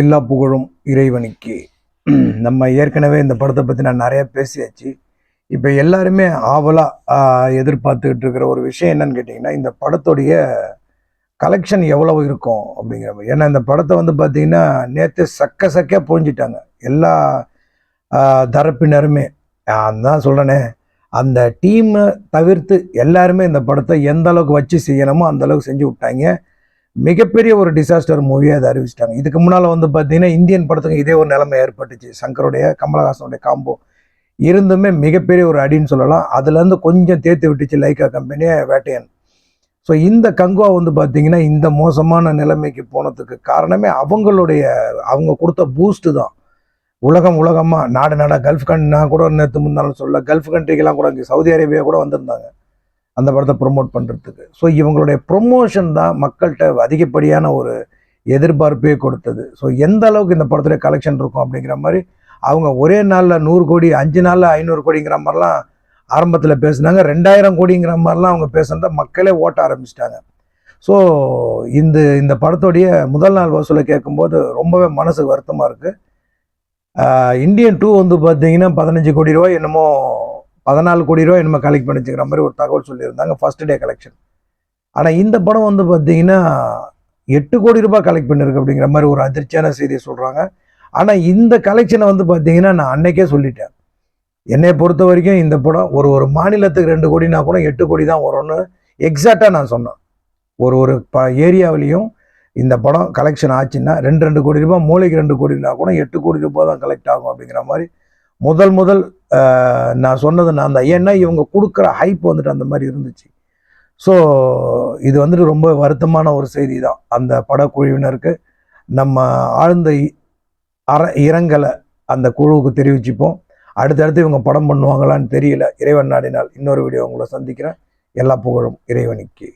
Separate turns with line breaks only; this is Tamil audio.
எல்லா புகழும் இறைவனுக்கு. நம்ம ஏற்கனவே இந்த படத்தை பற்றி நான் நிறையா பேசியாச்சு. இப்போ எல்லாருமே ஆவலாக எதிர்பார்த்துக்கிட்டு இருக்கிற ஒரு விஷயம் என்னன்னு கேட்டிங்கன்னா இந்த படத்துடைய கலெக்ஷன் எவ்வளவு இருக்கும் அப்படிங்கிற மாதிரி. ஏன்னா இந்த படத்தை வந்து பார்த்திங்கன்னா நேற்று சக்க சக்கையாக புழிஞ்சிட்டாங்க. எல்லா தரப்பினருமே. அதான் சொல்கிறேனே அந்த டீமை தவிர்த்து எல்லாருமே இந்த படத்தை எந்த அளவுக்கு வச்சு செய்யணுமோ அந்த அளவுக்கு செஞ்சு விட்டாங்க. மிகப்பெரிய ஒரு டிசாஸ்டர் மூவியை அதை அறிவிச்சிட்டாங்க. இதுக்கு முன்னால் வந்து பார்த்தீங்கன்னா இந்தியன் படத்துக்கு இதே ஒரு நிலைமை ஏற்பட்டுச்சு. சங்கருடைய கமலஹாசனுடைய காம்போ இருந்துமே மிகப்பெரிய ஒரு அடின்னு சொல்லலாம். அதுலேருந்து கொஞ்சம் தேர்த்து விட்டுச்சு லைக்கா கம்பெனியை வேட்டையன். ஸோ இந்த கங்குவா வந்து பார்த்தீங்கன்னா இந்த மோசமான நிலைமைக்கு போனதுக்கு காரணமே அவங்களுடைய அவங்க கொடுத்த பூஸ்ட்டு தான். உலகம் உலகமாக நாடு நாடாக கல்ஃப் கண்ட் கூட நேற்று முன்னாலும் சொல்ல கல்ஃப் கண்ட்ரிக்கெல்லாம் கூட இங்கே சவுதி அரேபியா கூட வந்திருந்தாங்க. அந்த படத்தை ப்ரொமோட் பண்ணுறதுக்கு ஸோ இவங்களுடைய ப்ரொமோஷன் தான் மக்கள்கிட்ட அதிகப்படியான ஒரு எதிர்பார்ப்பே கொடுத்தது. ஸோ எந்த அளவுக்கு இந்த படத்துல கலெக்ஷன் இருக்கும் அப்படிங்கிற மாதிரி அவங்க ஒரே நாளில் நூறு கோடி அஞ்சு நாளில் ஐநூறு கோடிங்கிற மாதிரிலாம் ஆரம்பத்தில் பேசுனாங்க. ரெண்டாயிரம் கோடிங்கிற மாதிரிலாம் அவங்க பேசுனத மக்களே ஓட்ட ஆரம்பிச்சிட்டாங்க. ஸோ இந்த இந்த படத்துடைய முதல் நாள் வசூலை கேட்கும்போது ரொம்பவே மனசுக்கு வருத்தமாக இருக்குது இந்தியன் டூ வந்து பார்த்தீங்கன்னா பதினஞ்சு கோடி ரூபாய் என்னமோ பதினாலு கோடி ரூபாய் என்னமோ கலெக்ட் பண்ணிச்சுக்கிற மாதிரி ஒரு தகவல் சொல்லியிருந்தாங்க ஃபர்ஸ்ட் டே கலெக்ஷன் ஆனால் இந்த படம் வந்து பார்த்திங்கன்னா எட்டு கோடி ரூபாய் கலெக்ட் பண்ணியிருக்கு அப்படிங்கிற மாதிரி ஒரு அதிர்ச்சியான செய்தியை சொல்கிறாங்க ஆனால் இந்த கலெக்ஷனை வந்து பார்த்தீங்கன்னா நான் அன்னைக்கே சொல்லிட்டேன். என்னை பொறுத்த வரைக்கும் இந்த படம் ஒரு ஒரு மாநிலத்துக்கு ரெண்டு கோடினா கூட எட்டு கோடி தான் வரும்னு எக்ஸாக்டாக நான் சொன்னேன். ஒரு ஒரு ப ஏரியாவிலையும் இந்த படம் கலெக்ஷன் ஆச்சுன்னா ரெண்டு ரெண்டு கோடி ரூபாய் மூளைக்கு ரெண்டு கோடினா கூட எட்டு கோடி ரூபாய் தான் கலெக்ட் ஆகும் அப்படிங்கிற மாதிரி முதல் முதல் நான் சொன்னது நான் தான் ஏன்னா இவங்க கொடுக்குற ஹைப் வந்துட்டு அந்த மாதிரி இருந்துச்சு. ஸோ இது வந்துட்டு ரொம்ப வருத்தமான ஒரு செய்தி தான் அந்த படக்குழுவினருக்கு நம்ம ஆழ்ந்த இ- அற இரங்கலை அந்த குழுவுக்கு தெரிவிச்சுப்போம். அடுத்தடுத்து இவங்க படம் பண்ணுவாங்களான்னு தெரியல. இறைவன் நாடினால் இன்னொரு வீடியோ உங்களை சந்திக்கிறேன். எல்லா புகழும் இறைவனுக்கு.